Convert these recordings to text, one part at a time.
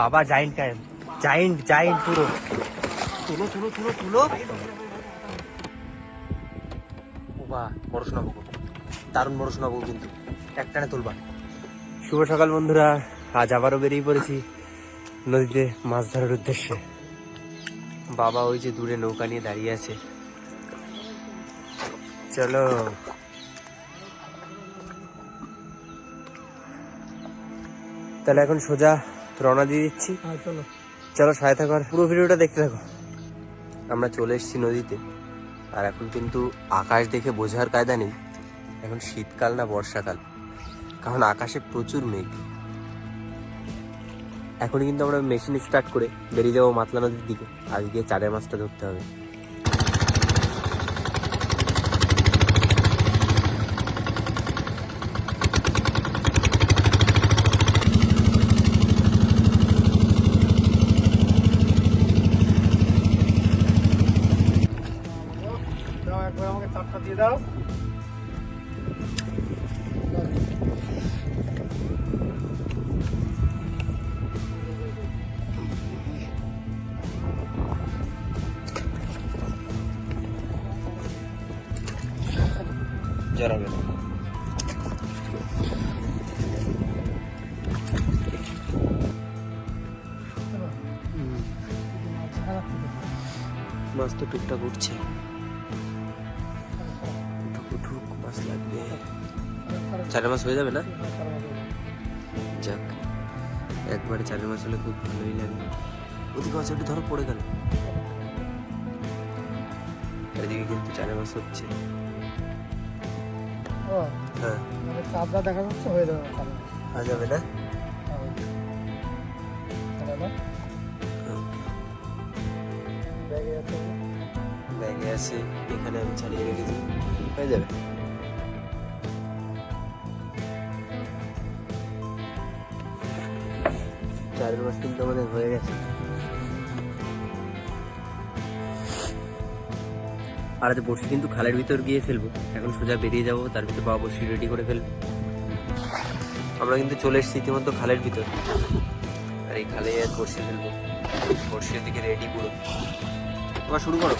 বাবা giant time giant giant পুরো। তুলো তুলো তুলো তুলো। বাবা বড় শোনাবো দারুণ বড় শোনাবো কিন্তু। একটানে তুলবা। শুভ সকাল বন্ধুরা। আজ আবারও বেরিয়ে পড়েছি নদীতে মাছ ধরার উদ্দেশ্যে। বাবা ওই যে দূরে নৌকা নিয়ে দাঁড়িয়ে আছে। চলো। তাহলে এখন সোজা রওনা দিয়ে দিচ্ছি। হ্যাঁ চলো। চলো সাথে থাকো আর পুরো ভিডিওটা দেখতে থাকো। আমরা চলে এসেছি নদীতে। আর এখন কিন্তু আকাশ দেখে বোঝার কায়দা নেই। এখন শীতকাল না বর্ষাকাল। কারণ আকাশে প্রচুর মেঘ। এখন কিন্তু আমরা মেশিন স্টার্ট করে বেরিয়ে যাব মাতলা নদীর দিকে। আজকে চারের মাছটা ধরতে হবে। দিয়ে দাও। জড়াবে না মাছ তো টুকটাক উঠছে। চারের মাস হয়ে যাবে না? যাক একবারে চারের মাস হলে খুব ভালোই লাগে। ওদিকে একটু ধরো পড়ে গেল। এদিকে কিন্তু চারের মাস হচ্ছে। হ্যাঁ। মানে দেখা যাচ্ছে হয়ে যাবে না? ব্যাগে আছে। এখানে আমি ছাড়িয়ে রেখেছি হয়ে যাবে। কিন্তু আমাদের হয়ে গেছে। আর আজ বসে কিন্তু খালের ভিতর গিয়ে ফেলব। এখন সোজা বেরিয়ে যাব, তার ভিতর বাবা বসি রেডি করে ফেলব। আমরা কিন্তু চলে এসেছি ইতিমধ্যে খালের ভিতর। আর এই খালে বসে ফেলব। বসির দিকে রেডি পুরো। তোমার শুরু করো।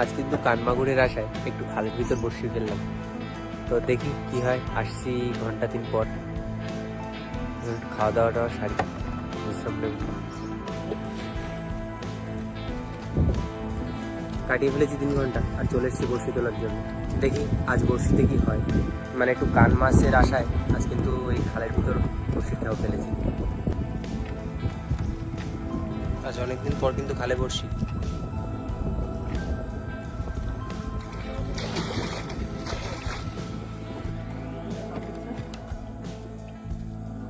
আজ কিন্তু কানমাগুড়ের আশায় একটু খালের ভিতর বসিয়ে ফেললাম। তো দেখি কি হয়, আসছি ঘণ্টা তিন পর। খাওয়া দাওয়া টাওয়া সারি নেব। কাটিয়ে ফেলেছি তিন ঘণ্টা, আর চলে এসেছি বসি তোলার জন্য। দেখি আজ বসিতে কি হয়। মানে একটু কান মাছের আশায় আজ কিন্তু ওই খালের ভিতর বসিটাও ফেলেছি। আজ অনেকদিন পর কিন্তু খালে বসি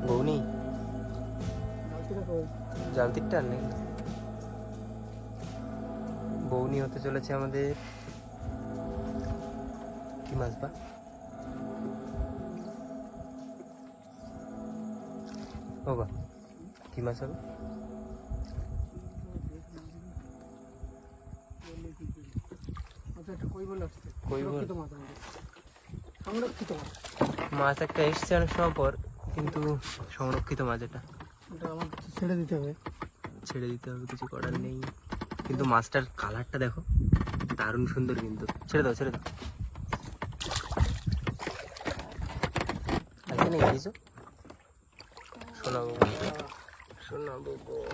বৌনি জালতির টান নেই। বৌনি হতে চলেছে আমাদের কি মাছ বা? ও বা, কি মাছ হবে? সুরক্ষিত মাছ একটা এসছে অনেক সময় পর কিন্তু সংরক্ষিত মাছ এটা। আমার ছেড়ে দিতে হবে। ছেড়ে দিতে হবে কিছু করার নেই। কিন্তু মাছটার কালারটা দেখো দারুণ সুন্দর কিন্তু। ছেড়ে দাও ছেড়ে দাও। আছে নাকি কিছু শোনাবো। শোনাবো গো। ও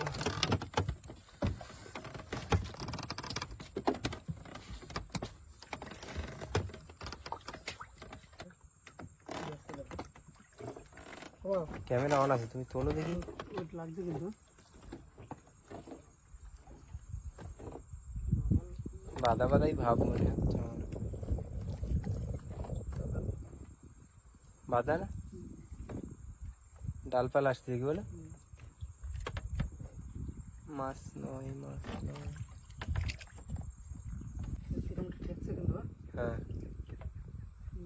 ক্যামেরা অন আছে তুমি তোলো দেখি। লাগছে কিন্তু। বাদা বাদাই ভাব মনে হচ্ছে আমার। বাধা না? ডালপালা আসছে দেখি বলে। মাছ নয় মাছ নয়। হ্যাঁ? হ্যাঁ।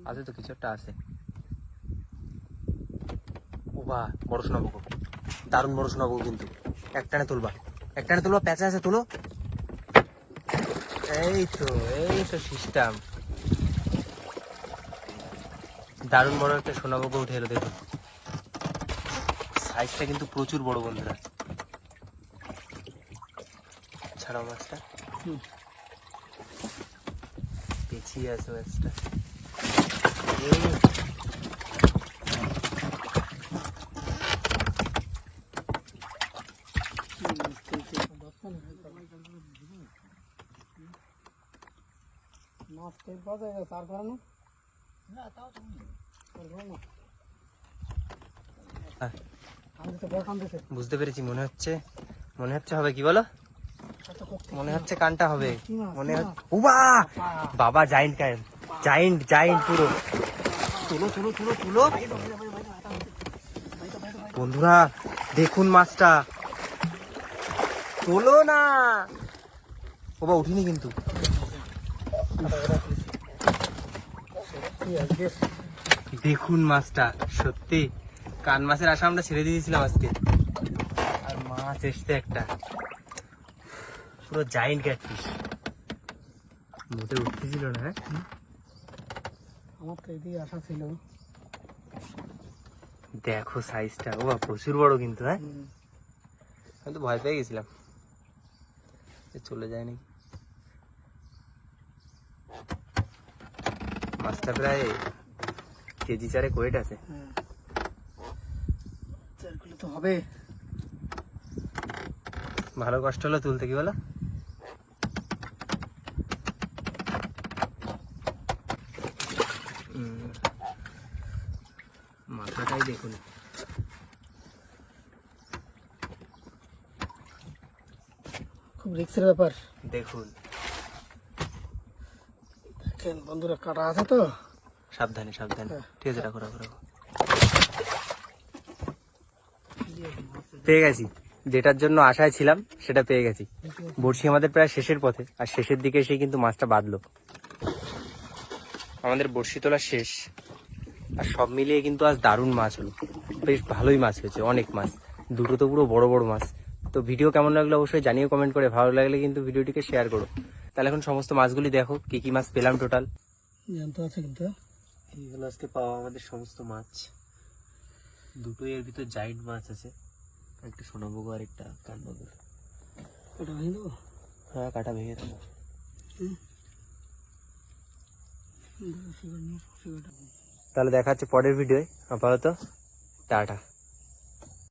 আছে তো কিছু একটা আছে। বা বড় শোনাবো। দারুণ বড় শোনাবো কিন্তু। একটানে তুলবা। একটানে তুলবা প্যাঁচা আছে তুলো। এই তো এই তো সিস্টেম দারুণ বড় একটা সোনাবুকে উঠে এলো দেখুন সাইজটা কিন্তু প্রচুর বড় বন্ধুরা। ছাড়াও মাছটা হুম। পেছিয়ে আছে মাছটা এই, হুম, ঠেকছে। বাচ্চা নেই, মাছ না তাও হ্যাঁ, বুঝতে পেরেছি মনে হচ্ছে মনে হচ্ছে হবে কি বলো? মনে হচ্ছে কানটা হবে। মনে হচ্ছে উবা! বাবা। জাইন্ট কায়েন জাইন্ট জাইন্ট পুরো। তুলো তুলো তুলো তুলো বন্ধুরা দেখুন মাছটা। তোলো না। ও বা উঠিনি কিন্তু। দেখুন মাছটা সত্যি। কান মাছের আশা আমরা ছেড়ে দিয়েছিলাম আজকে। আর মাছ এসছে একটা। পুরো জাইন্ট ক্যাটফিশ মোটে উঠতেছিল না হ্যাঁ? আমার তো এদিকে আশা ছিল। দেখো সাইজটা ও প্রচুর বড় কিন্তু হ্যাঁ? আমি তো ভয় পেয়ে গেছিলাম। চলে যায় নাকি? মাছটা প্রায় কেজি চারে ওয়েট আছে। তো হবে। ভালো কষ্ট হলো তুলতে কি বলো? মাথাটাই দেখুন। খুব রিক্সের ব্যাপার। দেখুন। দেখেন বন্ধুরা কাটা আছে তো? সাবধানে সাবধানে। হ্যাঁ। ঠিক আছে রাখো রাখো রাখো। পেয়ে গেছি। যেটার জন্য আশায় ছিলাম সেটা পেয়ে গেছি। বড়শি আমাদের প্রায় শেষের পথে আর শেষের দিকে এসে কিন্তু মাছটা বাঁধলো। আমাদের বড়শি তোলা শেষ। আর সব মিলিয়ে কিন্তু আজ দারুণ মাছ হলো। বেশ ভালোই মাছ হয়েছে অনেক মাছ। দুটো তো পুরো বড় বড় মাছ। তো ভিডিও কেমন লাগল অবশ্যই জানিয়ে কমেন্ট করে। ভালো লাগলে কিন্তু ভিডিওটিকে শেয়ার করো। তাহলে এখন সমস্ত মাছগুলি দেখো কি কি মাছ পেলাম টোটাল জানতে আছে কিন্তু। এই হলো আজকে পাওয়া আমাদের সমস্ত মাছ। দুটোই এর ভিতর জাইন্ট মাছ আছে। একটা সোনাবগো আর একটা কানবাবুর ওটা ভেঙে দেবো? হ্যাঁ কাটা ভেঙে দেবো। তাহলে দেখা হচ্ছে পরের ভিডিওয় আপাতত টাটা।